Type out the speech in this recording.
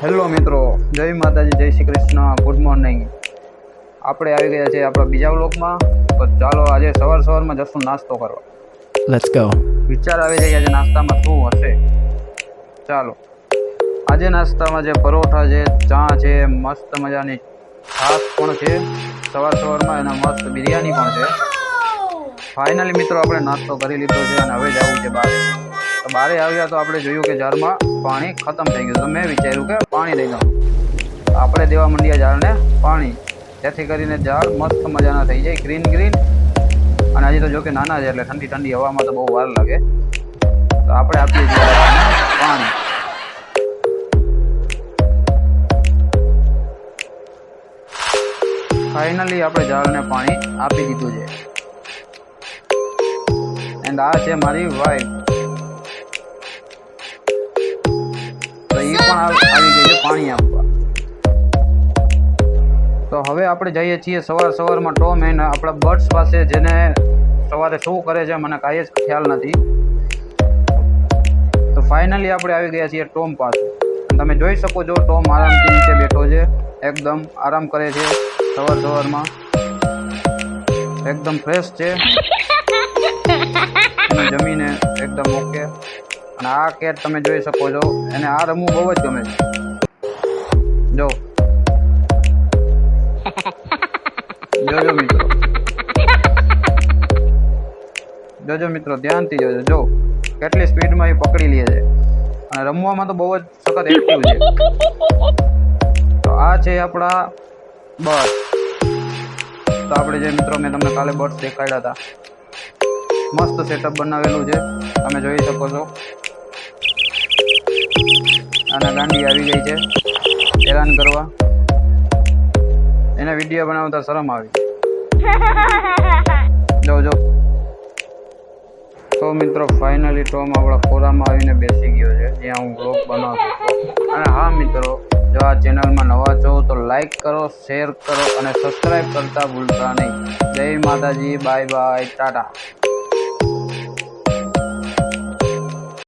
Hello મિત્રો જય માતાજી જય શ્રી કૃષ્ણ ગુડ મોર્નિંગ. આપણે આવી ગયા છે આપણા બીજા વ્લોગમાં. તો ચાલો આજે સવાર સવારમાં જશું નાસ્તો કરવા. લેટ્સ ગો વિચાર આવી છે કે આજે નાસ્તામાં શું હશે. ચાલો. આજે નાસ્તામાં જે પરોઠા છે ચા છે મસ્ત મજાની છાશ પણ છે. સવાર સવારમાં એના મસ્ત બિરયાની પણ છે. ફાઇનલી મિત્રો આપણે નાસ્તો કરી લીધો છે અને હવે જવું છે બારે. તો બારે આવ્યા તો આપણે જોયું કે ઝાડમાં પાણી ખતમ થઈ ગયું. તો મેં વિચાર્યું કે પાણી લઈ દઉં આપણે દેવા માંડ્યા ઝાડને પાણી. જેથી કરીને ઝાડ મસ્ત મજાના થઈ જાય ગ્રીન ગ્રીન અને હજી તો જો કે નાના છે એટલે ઠંડી ઠંડી હવામાં તો બહુ વાર લાગે. તો આપણે આપીએ છીએ પાણી. ફાઇનલી આપણે ઝાડને પાણી આપી દીધું છે. એન્ડ આ છે મારી વાઈફ પણ આવી ગઈ છે, પાણી આપવા. તો હવે આપણે જઈએ છીએ સવાર સવારમાં ટોમ એન્ડ આપણા બર્ડ્સ પાસે, જેને સવારે શું કરે છે મને કાંઈ જ ખ્યાલ નથી. તો ફાઇનલી આપણે આવી ગયા છીએ ટોમ પાસે. તમે જોઈ શકો છો, ટોમ આરામથી નીચે બેઠો છે, એકદમ આરામ કરે છે સવાર સવારમાં. એકદમ ફ્રેશ છે. જમીને એકદમ ઓકે અને આ કેટ તમે જોઈ શકો છો. એને આ રમવું બહુ જ ગમે છે. જો. જોજો મિત્રો. જોજો મિત્રો, ધ્યાનથી જોજો. જો, કેટલી સ્પીડમાં એ પકડી લે છે. અને રમવામાં તો બહુ જ સખત એક્ટિવ છે. તો આ છે આપણા બર્ડ તો આપણે જે મિત્રો મેં તમને કાલે બર્થ દેખાડ્યા હતા. મસ્ત સેટઅપ બનાવેલું છે. તમે જોઈ શકો છો. અને ગાંડી આવી ગઈ છે. હેરાન કરવા. એને વીડિયો બનાવતા શરમ આવી. જો જો. તો મિત્રો ફાઇનલી ટોમ આપણા ખોરામાં આવીને બેસી ગયો છે. જ્યાં હું બ્લોગ બનાવતો અને હા મિત્રો જો આ ચેનલમાં નવા છો તો લાઈક કરો શેર કરો અને સબસ્ક્રાઈબ કરતા ભૂલતા નહીં. જય માતાજી બાય બાય ટાટા.